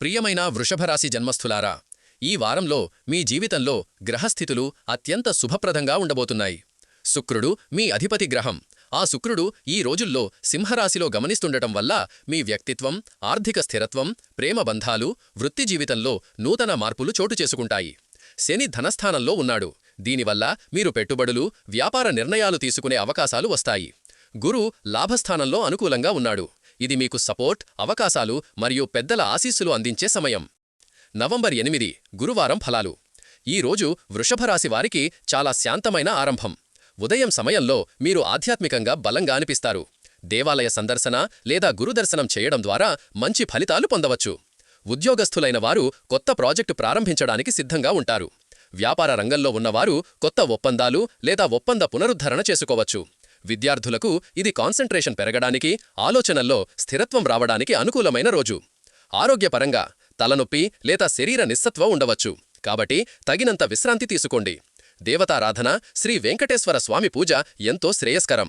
ప్రియమైన వృషభరాశి జన్మస్థులారా ఈ వారంలో మీ జీవితంలో గ్రహస్థితులు అత్యంత శుభప్రదంగా ఉండబోతున్నాయి. శుక్రుడు మీ అధిపతి గ్రహం. ఆ శుక్రుడు ఈ రోజుల్లో సింహరాశిలో గమనిస్తుండటం వల్ల మీ వ్యక్తిత్వం ఆర్థిక స్థిరత్వం ప్రేమ బంధాలు వృత్తి జీవితంలో నూతన మార్పులు చోటు చేసుకుంటాయి. శని ధనస్థానంలో ఉన్నాడు. దీనివల్ల మీరు పెట్టుబడులు వ్యాపార నిర్ణయాలు తీసుకునే అవకాశాలు వస్తాయి. గురు లాభస్థానంలో అనుకూలంగా ఉన్నాడు. ఇది మీకు సపోర్ట్ అవకాశాలు మరియు పెద్దల ఆశీస్సులు అందించే సమయం. నవంబర్ ఎనిమిది గురువారం ఫలాలు. ఈ రోజు వృషభరాశి వారికి చాలా శాంతమైన ఆరంభం. ఉదయం సమయంలో మీరు ఆధ్యాత్మికంగా బలంగా అనిపిస్తారు. దేవాలయ సందర్శన లేదా గురుదర్శనం చేయడం ద్వారా మంచి ఫలితాలు పొందవచ్చు. ఉద్యోగస్థులైన వారు కొత్త ప్రాజెక్టు ప్రారంభించడానికి సిద్ధంగా ఉంటారు. వ్యాపార రంగంలో ఉన్నవారు కొత్త ఒప్పందాలు లేదా ఒప్పంద పునరుద్ధరణ చేసుకోవచ్చు. విద్యార్థులకు ఇది కాన్సంట్రేషన్ పెరగడానికి ఆలోచనల్లో స్థిరత్వం రావడానికి అనుకూలమైన రోజు. ఆరోగ్యపరంగా తలనొప్పి లేదా శరీర నిస్సత్వం ఉండవచ్చు. కాబట్టి తగినంత విశ్రాంతి తీసుకోండి. దేవతారాధన శ్రీ వెంకటేశ్వర స్వామి పూజ ఎంతో శ్రేయస్కరం.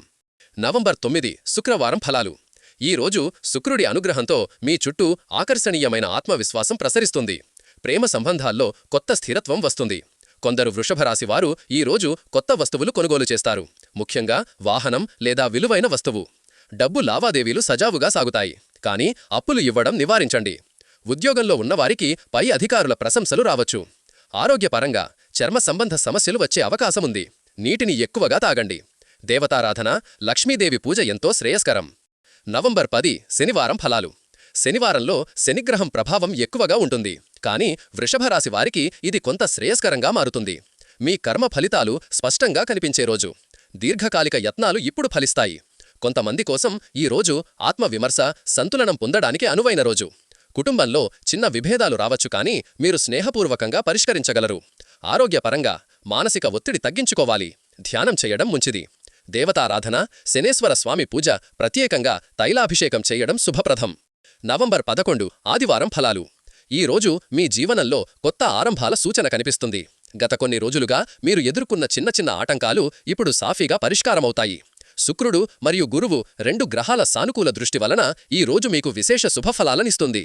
నవంబర్ తొమ్మిది శుక్రవారం ఫలాలు. ఈ రోజు శుక్రుడి అనుగ్రహంతో మీ చుట్టూ ఆకర్షణీయమైన ఆత్మవిశ్వాసం ప్రసరిస్తుంది. ప్రేమ సంబంధాల్లో కొత్త స్థిరత్వం వస్తుంది. కొందరు వృషభరాశివారు ఈరోజు కొత్త వస్తువులు కొనుగోలు చేస్తారు. ముఖ్యంగా వాహనం లేదా విలువైన వస్తువు. డబ్బు లావాదేవీలు సజావుగా సాగుతాయి. కానీ అప్పులు ఇవ్వడం నివారించండి. ఉద్యోగంలో ఉన్నవారికి పై అధికారుల ప్రశంసలు రావచ్చు. ఆరోగ్యపరంగా చర్మ సంబంధ సమస్యలు వచ్చే అవకాశముంది నీటిని ఎక్కువగా తాగండి. దేవతారాధన లక్ష్మీదేవి పూజ ఎంతో శ్రేయస్కరం. నవంబర్ పది శనివారం ఫలాలు. శనివారంలో శనిగ్రహం ప్రభావం ఎక్కువగా ఉంటుంది. కానీ వృషభరాశి వారికి ఇది కొంత శ్రేయస్కరంగా మారుతుంది. మీ కర్మ ఫలితాలు స్పష్టంగా కనిపించే రోజు. దీర్ఘకాలిక యత్నాలు ఇప్పుడు ఫలిస్తాయి. కొంతమంది కోసం ఈ రోజు ఆత్మవిమర్శ సంతులనం పొందడానికి అనువైన రోజు. కుటుంబంలో చిన్న విభేదాలు రావచ్చు కానీ మీరు స్నేహపూర్వకంగా పరిష్కరించగలరు. ఆరోగ్యపరంగా మానసిక ఒత్తిడి తగ్గించుకోవాలి. ధ్యానం చేయడం ముంచిది. దేవతారాధన శనేశ్వర స్వామి పూజ ప్రత్యేకంగా తైలాభిషేకం చేయడం శుభప్రదం. నవంబర్ పదకొండు ఆదివారం ఫలాలు. ఈ రోజు మీ జీవనంలో కొత్త ఆరంభాల సూచన కనిపిస్తుంది. గత కొన్ని రోజులుగా మీరు ఎదుర్కొన్న చిన్న చిన్న ఆటంకాలు ఇప్పుడు సాఫీగా పరిష్కారమవుతాయి. శుక్రుడు మరియు గురువు రెండు గ్రహాల సానుకూల దృష్టి వలన ఈ రోజు మీకు విశేష శుభఫలాలనిస్తుంది.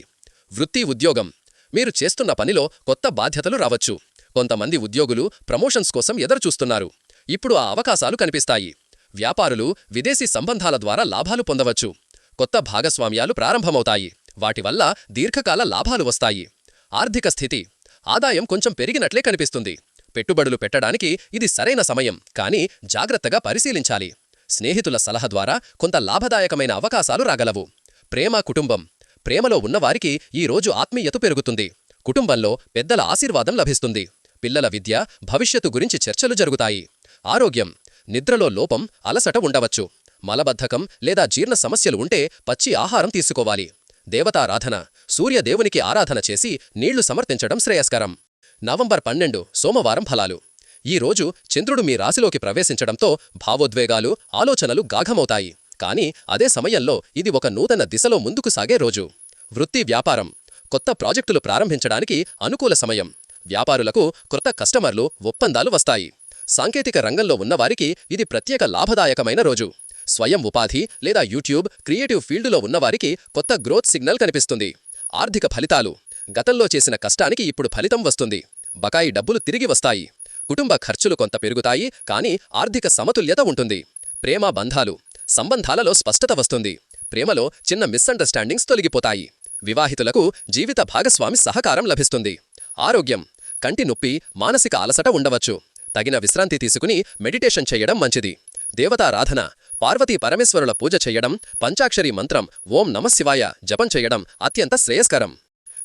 వృత్తి ఉద్యోగం. మీరు చేస్తున్న పనిలో కొత్త బాధ్యతలు రావచ్చు. కొంతమంది ఉద్యోగులు ప్రమోషన్స్ కోసం ఎదురుచూస్తున్నారు. ఇప్పుడు ఆ అవకాశాలు కనిపిస్తాయి. వ్యాపారులు విదేశీ సంబంధాల ద్వారా లాభాలు పొందవచ్చు. కొత్త భాగస్వామ్యాలు ప్రారంభమవుతాయి. వాటి వల్ల దీర్ఘకాల లాభాలు వస్తాయి. ఆర్థిక స్థితి. ఆదాయం కొంచెం పెరిగినట్లే కనిపిస్తుంది. పెట్టుబడులు పెట్టడానికి ఇది సరైన సమయం కానీ జాగ్రత్తగా పరిశీలించాలి. స్నేహితుల సలహా ద్వారా కొంత లాభదాయకమైన అవకాశాలు రాగలవు. ప్రేమ కుటుంబం. ప్రేమలో ఉన్నవారికి ఈ రోజు ఆత్మీయత పెరుగుతుంది. కుటుంబంలో పెద్దల ఆశీర్వాదం లభిస్తుంది. పిల్లల విద్య భవిష్యత్తు గురించి చర్చలు జరుగుతాయి. ఆరోగ్యం. నిద్రలో లోపం అలసట ఉండవచ్చు. మలబద్ధకం లేదా జీర్ణ సమస్యలు ఉంటే పచ్చి ఆహారం తీసుకోవాలి. దేవతారాధన సూర్యదేవునికి ఆరాధన చేసి నీళ్ళు సమర్పించడం శ్రేయస్కరం. నవంబర్ పన్నెండు సోమవారం ఫలాలు. ఈ రోజు చంద్రుడు మీ రాశిలోకి ప్రవేశించడంతో భావోద్వేగాలు ఆలోచనలు గాఘమవుతాయి. కానీ అదే సమయంలో ఇది ఒక నూతన దిశలో ముందుకు సాగే రోజు. వృత్తి వ్యాపారం. కొత్త ప్రాజెక్టులు ప్రారంభించడానికి అనుకూల సమయం. వ్యాపారులకు కొత్త కస్టమర్లు ఒప్పందాలు వస్తాయి. సాంకేతిక రంగంలో ఉన్నవారికి ఇది ప్రత్యేక లాభదాయకమైన రోజు. స్వయం ఉపాధి లేదా యూట్యూబ్ క్రియేటివ్ ఫీల్డులో ఉన్నవారికి కొత్త గ్రోత్ సిగ్నల్ కనిపిస్తుంది. ఆర్థిక ఫలితాలు. గతంలో చేసిన కష్టానికి ఇప్పుడు ఫలితం వస్తుంది. బకాయి డబ్బులు తిరిగి వస్తాయి. కుటుంబ ఖర్చులు కొంత పెరుగుతాయి కానీ ఆర్థిక సమతుల్యత ఉంటుంది. ప్రేమ బంధాలు. సంబంధాలలో స్పష్టత వస్తుంది. ప్రేమలో చిన్న మిస్అండర్స్టాండింగ్స్ తొలగిపోతాయి. వివాహితులకు జీవిత భాగస్వామి సహకారం లభిస్తుంది. ఆరోగ్యం. కంటి నొప్పి మానసిక అలసట ఉండవచ్చు. తగిన విశ్రాంతి తీసుకుని మెడిటేషన్ చేయడం మంచిది. దేవతారాధన. పార్వతీ పరమేశ్వరుల పూజ చెయ్యడం పంచాక్షరి మంత్రం ఓం నమశివాయ జపం చెయ్యడం అత్యంత శ్రేయస్కరం.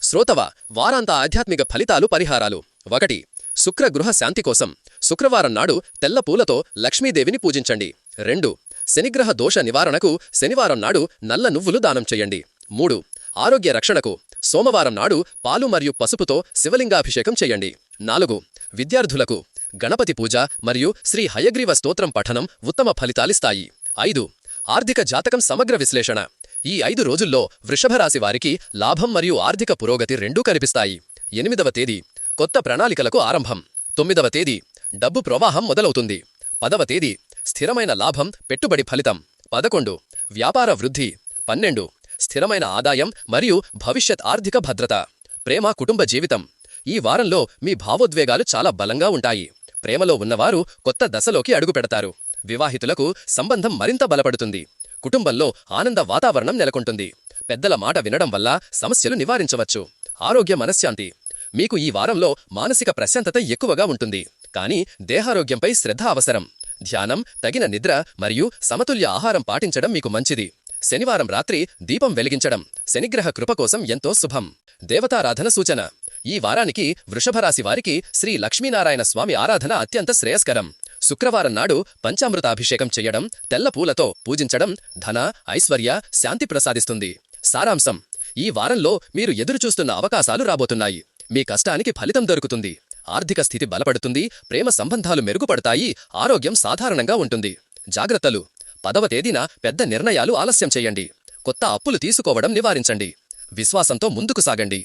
శ్రోతవ వారాంత ఆధ్యాత్మిక ఫలితాలు పరిహారాలు. ఒకటి శుక్ర గృహ శాంతి కోసం. శుక్రవారం నాడు తెల్ల పూలతో లక్ష్మీదేవిని పూజించండి. రెండు శనిగ్రహ దోష నివారణకు శనివారం నాడు నల్ల నువ్వులు దానం చెయ్యండి మూడు ఆరోగ్య రక్షణకు. సోమవారం నాడు పాలు మరియు పసుపుతో శివలింగాభిషేకం చెయ్యండి నాలుగు విద్యార్థులకు గణపతి పూజ మరియు శ్రీ హయగ్రీవ స్తోత్రం పఠనం ఉత్తమ ఫలితాలిస్తాయి. ఐదు. ఆర్థిక జాతకం సమగ్ర విశ్లేషణ. ఈ ఐదు రోజుల్లో వృషభరాశి వారికి లాభం మరియు ఆర్థిక పురోగతి రెండూ కనిపిస్తాయి. ఎనిమిదవ తేదీ కొత్త ప్రణాళికలకు ఆరంభం. తొమ్మిదవ తేదీ డబ్బు ప్రవాహం మొదలవుతుంది. పదవ తేదీ స్థిరమైన లాభం పెట్టుబడి ఫలితం. పదకొండు వ్యాపార వృద్ధి. పన్నెండు స్థిరమైన ఆదాయం మరియు భవిష్యత్ ఆర్థిక భద్రత. ప్రేమ కుటుంబ జీవితం. ఈ వారంలో మీ భావోద్వేగాలు చాలా బలంగా ఉంటాయి. ప్రేమలో ఉన్నవారు కొత్త దశలోకి అడుగుపెడతారు. వివాహితులకు సంబంధం మరింత బలపడుతుంది. కుటుంబంలో ఆనంద వాతావరణం నెలకొంటుంది. పెద్దల మాట వినడం వల్ల సమస్యలు నివారించవచ్చు. ఆరోగ్య మనశ్శాంతి. మీకు ఈ వారంలో మానసిక ప్రశాంతత ఎక్కువగా ఉంటుంది. కానీ దేహారోగ్యంపై శ్రద్ధ అవసరం. ధ్యానం తగిన నిద్ర మరియు సమతుల్య ఆహారం పాటించడం మీకు మంచిది. శనివారం రాత్రి దీపం వెలిగించడం శనిగ్రహ కృప కోసం ఎంతో శుభం. దేవతారాధన సూచన. ఈ వారానికి వృషభరాశి వారికి శ్రీ లక్ష్మీనారాయణ స్వామి ఆరాధన అత్యంత శ్రేయస్కరం. శుక్రవారం నాడు పంచామృతాభిషేకం చెయ్యడం తెల్ల పూలతో పూజించడం ధన ఐశ్వర్య శాంతి ప్రసాదిస్తుంది. సారాంశం ఈ వారంలో మీరు ఎదురుచూస్తున్న అవకాశాలు రాబోతున్నాయి. మీ కష్టానికి ఫలితం దొరుకుతుంది. ఆర్థిక స్థితి బలపడుతుంది. ప్రేమ సంబంధాలు మెరుగుపడతాయి. ఆరోగ్యం సాధారణంగా ఉంటుంది. జాగ్రత్తలు పదవ తేదీన పెద్ద నిర్ణయాలు ఆలస్యం చేయండి. కొత్త అప్పులు తీసుకోవడం నివారించండి. విశ్వాసంతో ముందుకు సాగండి.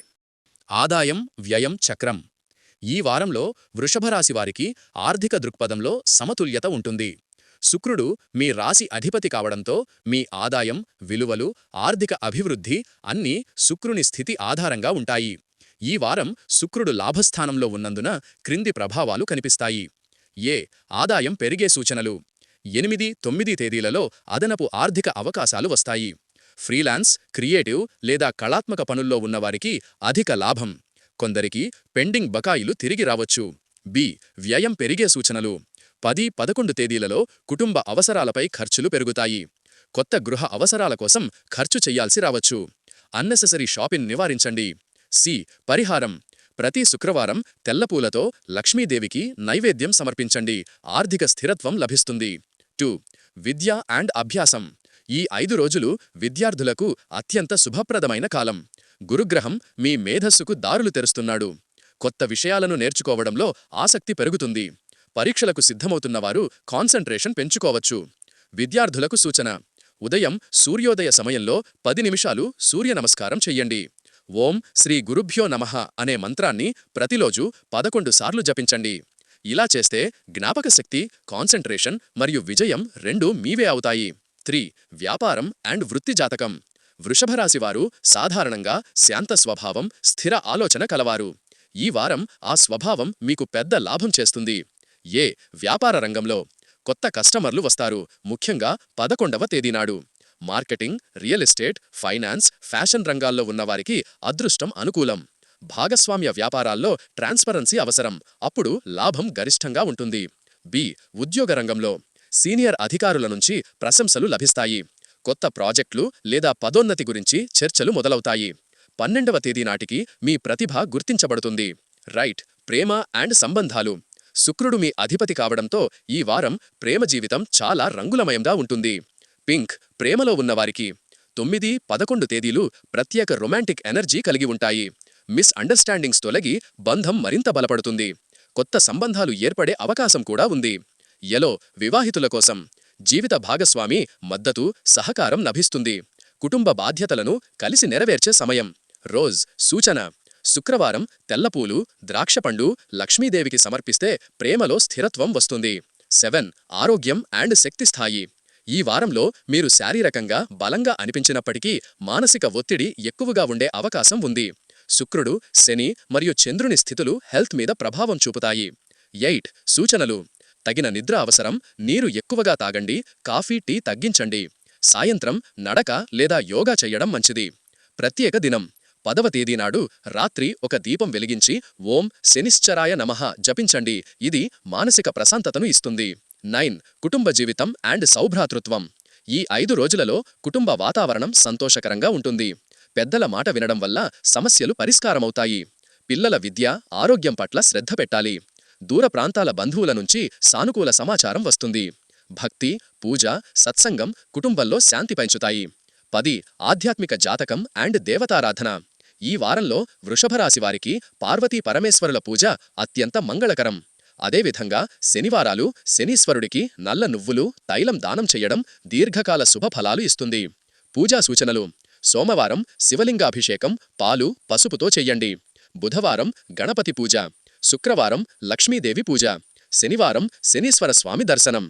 ఆదాయం వ్యయం చక్రం. ఈ వారంలో వృషభరాశి వారికి ఆర్థిక దృక్పథంలో సమతుల్యత ఉంటుంది. శుక్రుడు మీ రాశి అధిపతి కావడంతో మీ ఆదాయం విలువలు ఆర్థిక అభివృద్ధి అన్నీ శుక్రుని స్థితి ఆధారంగా ఉంటాయి. ఈ వారం శుక్రుడు లాభస్థానంలో ఉన్నందున క్రింది ప్రభావాలు కనిపిస్తాయి. ఏ. ఆదాయం పెరిగే సూచనలు. ఎనిమిది తొమ్మిది తేదీలలో అదనపు ఆర్థిక అవకాశాలు వస్తాయి. ఫ్రీలాన్స్ క్రియేటివ్ లేదా కళాత్మక పనుల్లో ఉన్నవారికి అధిక లాభం. కొందరికి పెండింగ్ బకాయిలు తిరిగి రావచ్చు. బి. వ్యయం పెరిగే సూచనలు. పది పదకొండు తేదీలలో కుటుంబ అవసరాలపై ఖర్చులు పెరుగుతాయి. కొత్త గృహ అవసరాల కోసం ఖర్చు చెయ్యాల్సి రావచ్చు. అన్నెసెసరీ షాపింగ్ నివారించండి. సి. పరిహారం. ప్రతి శుక్రవారం తెల్లపూలతో లక్ష్మీదేవికి నైవేద్యం సమర్పించండి. ఆర్థిక స్థిరత్వం లభిస్తుంది. టూ. విద్య అండ్ అభ్యాసం. ఈ ఐదు రోజులు విద్యార్థులకు అత్యంత శుభప్రదమైన కాలం. గురుగ్రహం మీ మేధస్సుకు దారులు తెరుస్తున్నాడు. కొత్త విషయాలను నేర్చుకోవడంలో ఆసక్తి పెరుగుతుంది. పరీక్షలకు సిద్ధమవుతున్నవారు కాన్సంట్రేషన్ పెంచుకోవచ్చు. విద్యార్థులకు సూచన. ఉదయం సూర్యోదయ సమయంలో పది నిమిషాలు సూర్య నమస్కారం చెయ్యండి. ఓం శ్రీ గురుభ్యో నమః అనే మంత్రాన్ని ప్రతిరోజు పదకొండు సార్లు జపించండి. ఇలా చేస్తే జ్ఞాపకశక్తి కాన్సంట్రేషన్ మరియు విజయం రెండూ మీవే అవుతాయి. త్రీ. వ్యాపారం అండ్ వృత్తి జాతకం. వృషభరాశివారు సాధారణంగా శాంత స్వభావం స్థిర ఆలోచన కలవారు. ఈ వారం ఆ స్వభావం మీకు పెద్ద లాభం చేస్తుంది. ఏ వ్యాపార రంగంలో కొత్త కస్టమర్లు వస్తారు. ముఖ్యంగా పదకొండవ తేదీనాడు. Marketing real estate finance fashion రంగాల్లో ఉన్నవారికి అదృష్టం అనుకూలం. భాగస్వామ్య వ్యాపారాల్లో ట్రాన్స్పరెన్సీ అవసరం. అప్పుడు లాభం గరిష్టంగా ఉంటుంది. బి ఉద్యోగ రంగంలో సీనియర్ అధికారుల నుంచి ప్రశంసలు లభిస్తాయి. కొత్త ప్రాజెక్టులు లేదా పదోన్నతి గురించి చర్చలు మొదలవుతాయి. పన్నెండవ తేదీ నాటికి మీ ప్రతిభ గుర్తించబడుతుంది. రైట్ ప్రేమ అండ్ సంబంధాలు. శుక్రుడు మీ అధిపతి కావడంతో ఈ వారం ప్రేమ జీవితం చాలా రంగులమయంగా ఉంటుంది. పింక్ ప్రేమలో ఉన్నవారికి. తొమ్మిది పదకొండు తేదీలు ప్రత్యేక రొమాంటిక్ ఎనర్జీ కలిగి ఉంటాయి. మిస్ అండర్స్టాండింగ్స్ తొలగి బంధం మరింత బలపడుతుంది. కొత్త సంబంధాలు ఏర్పడే అవకాశం కూడా ఉంది. ఎలో వివాహితుల కోసం. జీవిత భాగస్వామి మద్దతు సహకారం లభిస్తుంది. కుటుంబ బాధ్యతలను కలిసి నెరవేర్చే సమయం. రోజ్ సూచన. శుక్రవారం తెల్లపూలు ద్రాక్షపండు లక్ష్మీదేవికి సమర్పిస్తే ప్రేమలో స్థిరత్వం వస్తుంది. సెవెన్ ఆరోగ్యం అండ్ శక్తి స్థాయి. ఈ వారంలో మీరు శారీరకంగా బలంగా అనిపించినప్పటికీ మానసిక ఒత్తిడి ఎక్కువగా ఉండే అవకాశం ఉంది. శుక్రుడు శని మరియు చంద్రుని స్థితులు హెల్త్ మీద ప్రభావం చూపుతాయి. ఎయిట్ సూచనలు. తగిన నిద్ర అవసరం నీరు ఎక్కువగా తాగండి కాఫీ టీ తగ్గించండి. సాయంత్రం నడక లేదా యోగా చెయ్యడం మంచిది. ప్రత్యేక దినం. పదవ తేదీనాడు రాత్రి ఒక దీపం వెలిగించి ఓం శనిశ్చరాయ నమః జపించండి. ఇది మానసిక ప్రశాంతతను ఇస్తుంది. నైన్. కుటుంబ జీవితం అండ్ సౌభ్రాతృత్వం. ఈ ఐదు రోజులలో కుటుంబ వాతావరణం సంతోషకరంగా ఉంటుంది. పెద్దల మాట వినడం వల్ల సమస్యలు పరిష్కారమవుతాయి. పిల్లల విద్య ఆరోగ్యం పట్ల శ్రద్ధ పెట్టాలి. దూర ప్రాంతాల బంధువుల నుంచి సానుకూల సమాచారం వస్తుంది. భక్తి పూజ సత్సంగం కుటుంబంలో శాంతి పెంచుతాయి. పది ఆధ్యాత్మిక జాతకం అండ్ దేవతారాధన. ఈ వారంలో వృషభరాశివారికి పార్వతీ పరమేశ్వరుల పూజ అత్యంత మంగళకరం. అదేవిధంగా శనివారాలు శనీశ్వరుడికి నల్ల నువ్వులు తైలం దానం చెయ్యడం దీర్ఘకాల శుభఫలాలు ఇస్తుంది. పూజా సూచనలు. సోమవారం శివలింగాభిషేకం పాలు పసుపుతో చెయ్యండి బుధవారం గణపతి పూజ. శుక్రవారం లక్ష్మీదేవి పూజ శనివారం శనీశ్వర స్వామి దర్శనం.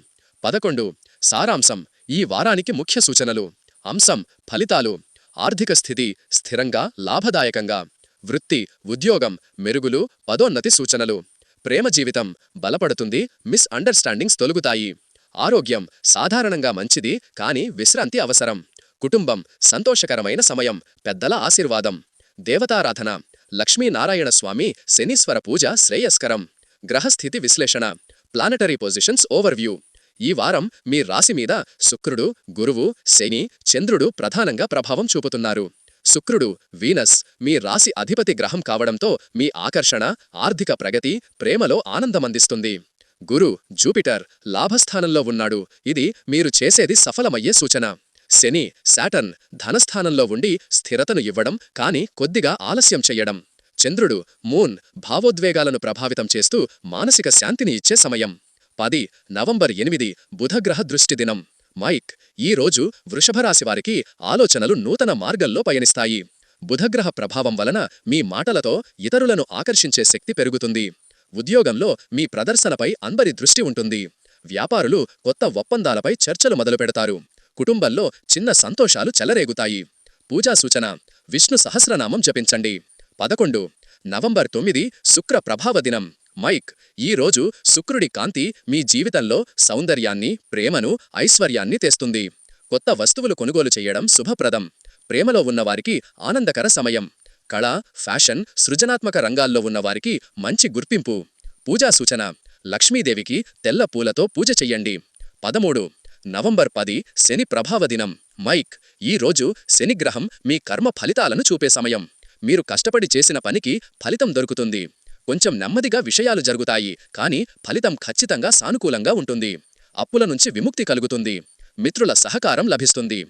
పదకొండు సారాంశం ఈ వారానికి ముఖ్య సూచనలు. అంశం ఫలితాలు. ఆర్థిక స్థితి స్థిరంగా లాభదాయకంగా. వృత్తి ఉద్యోగం మెరుగులు పదోన్నతి సూచనలు. ప్రేమ జీవితం బలపడుతుంది మిస్ అండర్స్టాండింగ్స్ తొలుగుతాయి. ఆరోగ్యం సాధారణంగా మంచిది కాని విశ్రాంతి అవసరం. కుటుంబం సంతోషకరమైన సమయం పెద్దల ఆశీర్వాదం. దేవతారాధన లక్ష్మీనారాయణ స్వామి శనీశ్వర పూజ శ్రేయస్కరం. గ్రహస్థితి విశ్లేషణ. ప్లానటరీ పొజిషన్స్ ఓవర్వ్యూ ఈ వారం మీ రాశి మీద శుక్రుడు గురువు శని చంద్రుడు ప్రధానంగా ప్రభావం చూపుతున్నారు. శుక్రుడు వీనస్ మీ రాశి అధిపతి గ్రహం కావడంతో మీ ఆకర్షణ ఆర్థిక ప్రగతి ప్రేమలో ఆనందమందిస్తుంది. గురు జూపిటర్ లాభస్థానంలో ఉన్నాడు. ఇది మీరు చేసేది సఫలమయ్యే సూచన. శని శాటర్న్ ధనస్థానంలో ఉండి స్థిరతను ఇవ్వడం కాని కొద్దిగా ఆలస్యం చెయ్యడం చంద్రుడు మూన్ భావోద్వేగాలను ప్రభావితం చేస్తూ మానసిక శాంతిని ఇచ్చే సమయం. పది నవంబర్ ఎనిమిది బుధగ్రహ దృష్టి దినం. మైక్ ఈ రోజు ఆలోచనలు నూతన మార్గంలో పయనిస్తాయి. బుధగ్రహ ప్రభావం వలన మీ మాటలతో ఇతరులను ఆకర్షించే శక్తి పెరుగుతుంది. ఉద్యోగంలో మీ ప్రదర్శనపై అందరి దృష్టి ఉంటుంది. వ్యాపారులు కొత్త ఒప్పందాలపై చర్చలు మొదలుపెడతారు. కుటుంబంలో చిన్న సంతోషాలు చెలరేగుతాయి. పూజా సూచన విష్ణు సహస్రనామం జపించండి. పదకొండు నవంబర్ తొమ్మిది శుక్ర ప్రభావ దినం. మైక్ ఈ రోజు శుక్రుడి కాంతి మీ జీవితంలో సౌందర్యాన్ని ప్రేమను ఐశ్వర్యాన్ని తెస్తుంది. కొత్త వస్తువులు కొనుగోలు చేయడం శుభప్రదం. ప్రేమలో ఉన్నవారికి ఆనందకర సమయం. కళ ఫ్యాషన్ సృజనాత్మక రంగాల్లో ఉన్నవారికి మంచి గుర్తింపు. పూజా సూచన లక్ష్మీదేవికి తెల్ల పూలతో పూజ చెయ్యండి. పదమూడు నవంబర్ పది శని ప్రభావ దినం. మైక్ ఈ రోజు శనిగ్రహం మీ కర్మ ఫలితాలను చూపే సమయం. మీరు కష్టపడి చేసిన పనికి ఫలితం దొరుకుతుంది. కొంచెం నెమ్మదిగా విషయాలు జరుగుతాయి కానీ ఫలితం ఖచ్చితంగా సానుకూలంగా ఉంటుంది. అప్పుల నుంచి విముక్తి కలుగుతుంది. మిత్రుల సహకారం లభిస్తుంది.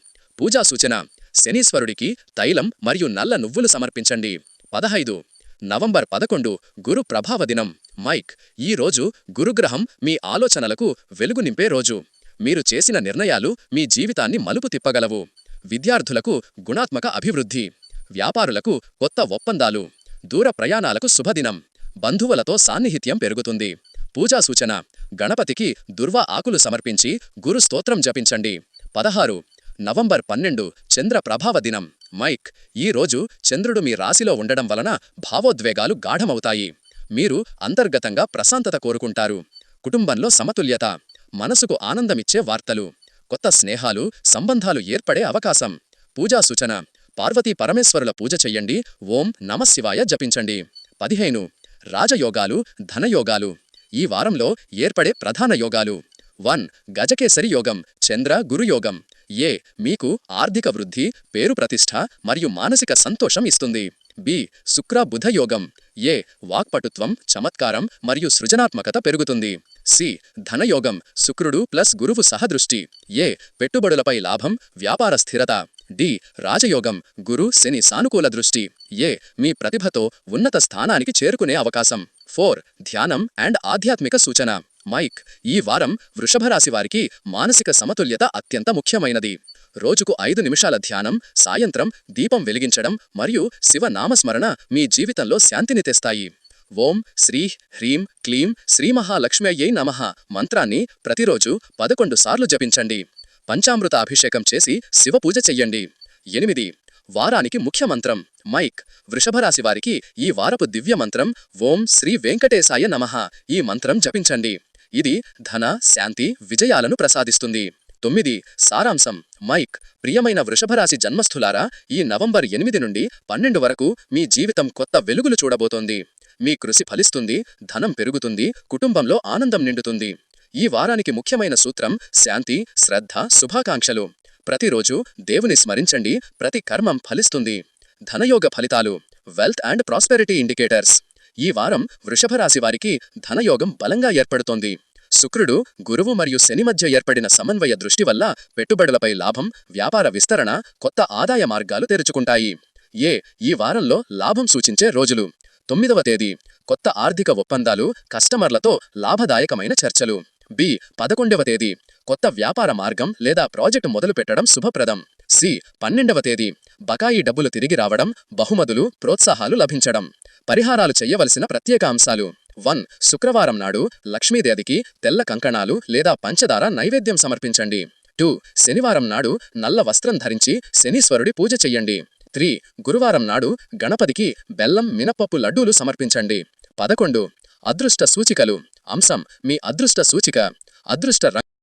పూజా సూచన శనీశ్వరుడికి తైలం మరియు నల్ల నువ్వులు సమర్పించండి. పదహైదు నవంబర్ పదకొండు గురు ప్రభావ దినం. మైక్ ఈ రోజు గురుగ్రహం మీ ఆలోచనలకు వెలుగు నింపే రోజు. మీరు చేసిన నిర్ణయాలు మీ జీవితాన్ని మలుపు తిప్పగలవు. విద్యార్థులకు గుణాత్మక అభివృద్ధి వ్యాపారులకు కొత్త ఒప్పందాలు దూర ప్రయాణాలకు శుభదినం బంధువులతో సాన్నిహిత్యం పెరుగుతుంది. పూజా సూచన గణపతికి దుర్వా ఆకులు సమర్పించి గురు స్తోత్రం జపించండి. పదహారు నవంబర్ పన్నెండు చంద్ర ప్రభావ దినం మైక్ ఈ రోజు చంద్రుడు మీ రాశిలో ఉండడం వలన భావోద్వేగాలు గాఢమవుతాయి. మీరు అంతర్గతంగా ప్రశాంతత కోరుకుంటారు. కుటుంబంలో సమతుల్యత మనసుకు ఆనందమిచ్చే వార్తలు. కొత్త స్నేహాలు సంబంధాలు ఏర్పడే అవకాశం. పూజా సూచన. పార్వతీ పరమేశ్వరుల పూజ చెయ్యండి. ఓం నమశివాయ జపించండి. పదిహేను. రాజయోగాలు ధనయోగాలు. ఈ వారంలో ఏర్పడే ప్రధాన యోగాలు. వన్. గజకేసరి యోగం. చంద్ర గురుయోగం ఏ. మీకు ఆర్థిక వృద్ధి పేరు ప్రతిష్ఠ మరియు మానసిక సంతోషం ఇస్తుంది. బి శుక్ర బుధ యోగం ఏ వాక్పటుత్వం చమత్కారం మరియు సృజనాత్మకత పెరుగుతుంది. సి ధనయోగం శుక్రుడు ప్లస్ గురువు సహదృష్టి. ఏ పెట్టుబడులపై లాభం వ్యాపార స్థిరత. డి రాజయోగం గురు శని సానుకూల దృష్టి. ఏ మీ ప్రతిభతో ఉన్నత స్థానానికి చేరుకునే అవకాశం. ఫోర్ ధ్యానం అండ్ ఆధ్యాత్మిక సూచన. మైక్ ఈ వారం వృషభరాశి వారికి మానసిక సమతుల్యత అత్యంత ముఖ్యమైనది. రోజుకు ఐదు నిమిషాల ధ్యానం సాయంత్రం దీపం వెలిగించడం మరియు శివ నామస్మరణ మీ జీవితంలో శాంతిని తెస్తాయి. ఓం శ్రీ హ్రీం క్లీం శ్రీమహాలక్ష్మ్యయ్యై నమః మంత్రాన్ని ప్రతిరోజు పదకొండు సార్లు జపించండి. పంచామృత అభిషేకం చేసి శివపూజ చెయ్యండి. ఎనిమిది వారానికి ముఖ్య మంత్రం మైక్ వృషభరాశి వారికి ఈ వారపు దివ్య మంత్రం ఓం శ్రీ వెంకటేశాయ నమః ఈ మంత్రం జపించండి. ఇది ధన శాంతి విజయాలను ప్రసాదిస్తుంది. తొమ్మిది. సారాంశం. మైక్ ప్రియమైన వృషభరాశి జన్మస్థులారా ఈ నవంబర్ ఎనిమిది నుండి పన్నెండు వరకు మీ జీవితం కొత్త వెలుగులు చూడబోతోంది. మీ కృషి ఫలిస్తుంది ధనం పెరుగుతుంది కుటుంబంలో ఆనందం నిండుతుంది. ఈ వారానికి ముఖ్యమైన సూత్రం శాంతి శ్రద్ధ శుభాకాంక్షలు. ప్రతిరోజు దేవుని స్మరించండి ప్రతి కర్మం ఫలిస్తుంది. ధనయోగ ఫలితాలు వెల్త్ అండ్ ప్రాస్పెరిటీ ఇండికేటర్స్ ఈ వారం వృషభరాశి వారికి ధనయోగం బలంగా ఏర్పడుతోంది. శుక్రుడు గురువు మరియు శని మధ్య ఏర్పడిన సమన్వయ దృష్టి వల్ల పెట్టుబడులపై లాభం వ్యాపార విస్తరణ కొత్త ఆదాయ మార్గాలు తెరుచుకుంటాయి. ఏ. ఈ వారంలో లాభం సూచించే రోజులు. తొమ్మిదవ తేదీ. కొత్త ఆర్థిక ఒప్పందాలు కస్టమర్లతో లాభదాయకమైన చర్చలు. బి. పదకొండవ తేదీ. కొత్త వ్యాపార మార్గం లేదా ప్రాజెక్టు మొదలుపెట్టడం శుభప్రదం. సి. పన్నెండవ తేదీ. బకాయి డబ్బులు తిరిగి రావడం బహుమతులు ప్రోత్సాహాలు లభించడం. పరిహారాలు చెయ్యవలసిన ప్రత్యేక అంశాలు. వన్. శుక్రవారం నాడు లక్ష్మీదేవికి తెల్ల కంకణాలు లేదా పంచదార నైవేద్యం సమర్పించండి. టూ. శనివారం నాడు నల్ల వస్త్రం ధరించి శనీశ్వరుడి పూజ చెయ్యండి. త్రీ. గురువారం నాడు గణపతికి బెల్లం మినపప్పు లడ్డూలు సమర్పించండి. పదకొండు. అదృష్ట సూచికలు. అంశం మీ అదృష్ట సూచిక. అదృష్ట రంగు